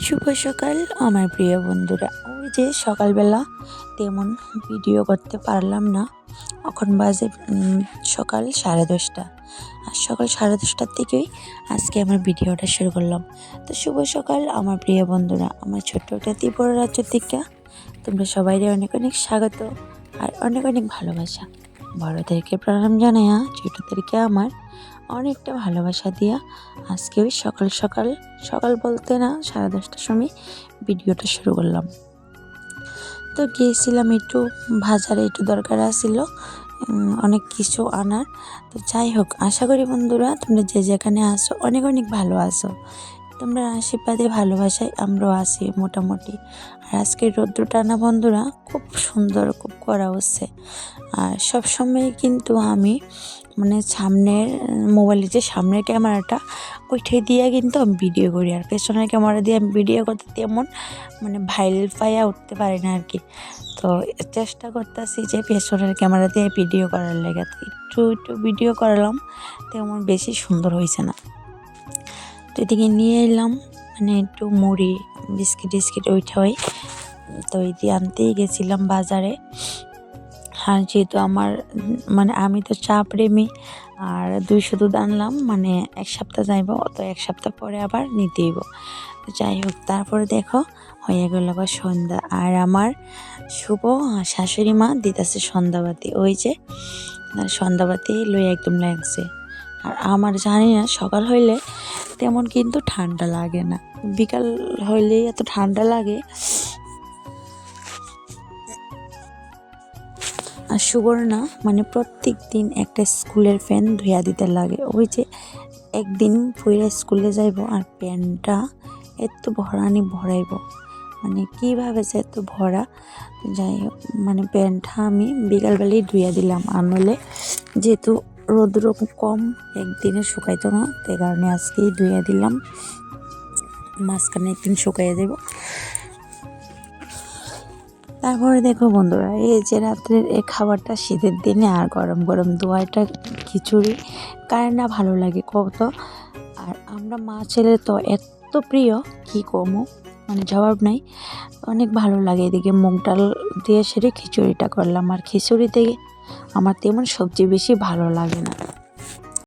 শুভ সকাল, আমার প্রিয় বন্ধুরা। ওই যে সকালবেলা তেমন ভিডিও করতে পারলাম না। এখন বাজে সকাল সাড়ে দশটা। আর সকাল সাড়ে দশটার থেকেই আজকে আমার ভিডিওটা শুরু করলাম। তো শুভ সকাল, আমার প্রিয় বন্ধুরা। আমার ছোট্ট একটা ত্রিপুরা রাজ্য থেকে তোমরা সবাই অনেক অনেক স্বাগত আর অনেক অনেক ভালোবাসা। বড়োদেরকে প্রণাম জানাইয়া, ছোটোদেরকে আমার অনেকটা ভালোবাসা দিয়া আজকে ওই সকাল সকাল সকাল বলতে না সাড়ে দশটার সময় ভিডিওটা শুরু করলাম। তো গিয়েছিলাম একটু, বাজারে একটু দরকার আসছিল অনেক কিছু আনার। তো যাই হোক, আশা করি বন্ধুরা, তোমরা যে যেখানে আসো অনেক অনেক ভালো আসো তোমরা আশীর্বাদে, ভালোবাসায় আমরাও আসি মোটামুটি। আর আজকের রৌদ্র টানা বন্ধুরা, খুব সুন্দর, খুব করা হচ্ছে আর সবসময় কিন্তু আমি মানে সামনের মোবাইলের যে সামনের ক্যামেরাটা, ওইটাই দিয়ে কিন্তু আমি ভিডিও করি। আর পেছনের ক্যামেরা দিয়ে আমি ভিডিও করতে তেমন মানে ভাইরাল পাইয়া উঠতে পারি না আর কি। তো চেষ্টা করতেছি যে পেছনের ক্যামেরা দিয়ে ভিডিও করার লেগে। একটু একটু ভিডিও করালাম, তেমন বেশি সুন্দর হয়েছে না। তো এদিকে নিয়ে এলাম মানে একটু মুড়ি, বিস্কিট টিস্কিট ওইটাই। তো ওই দিয়ে আনতেই গেছিলাম বাজারে। আর যেহেতু আমার মানে আমি তো চা প্রেমী, আর দুইশো দুধ আনলাম মানে এক সপ্তাহ যাইব তো এক সপ্তাহ পরে আবার নিতেইব। তো যাই হোক, তারপরে দেখো, হয়ে গেল সন্ধ্যা। আর আমার শুভ শাশুড়ি মা দিতেছে সন্ধ্যাবাতি। ওই যে আর সন্ধ্যাবাতি লই একদম লাগছে। আর আমার জানি না, সকাল হইলে তেমন কিন্তু ঠান্ডা লাগে না। বিকাল হইলেই এত ঠান্ডা লাগে। আর সুবর্ণা মানে প্রত্যেক দিন একটা স্কুলের ফ্যান ধুইয়া দিতে লাগে। ওই যে একদিন পইরা স্কুলে যাইব আর প্যান্টটা এত ভরানি ভরাইব। মানে কীভাবে যে এত ভরা? যাই হোক মানে প্যান্টটা আমি বিকালবেলায় ধুইয়া দিলাম। আর যেহেতু রোদ্র কম, একদিনে শুকাইতো না, তাই কারণে আজকেই ধুয়ে দিলাম। মাঝখানে একদিন শুকাইয়ে দেবো তারপরে দেখো বন্ধুরা, এই যে রাত্রের এই খাবারটা শীতের দিনে আর গরম গরম দোয়াটা খিচুড়ি, কার না ভালো লাগে কত আর আমরা মা ছেলে তো এত প্রিয়, কি কমো? মানে জবাব নাই। অনেক ভালো লাগে এদিকে মুগ ডাল দিয়ে সেরে খিচুড়িটা করলাম। আর খিচুড়িতে আমার তেমন সবজি বেশি ভালো লাগে না।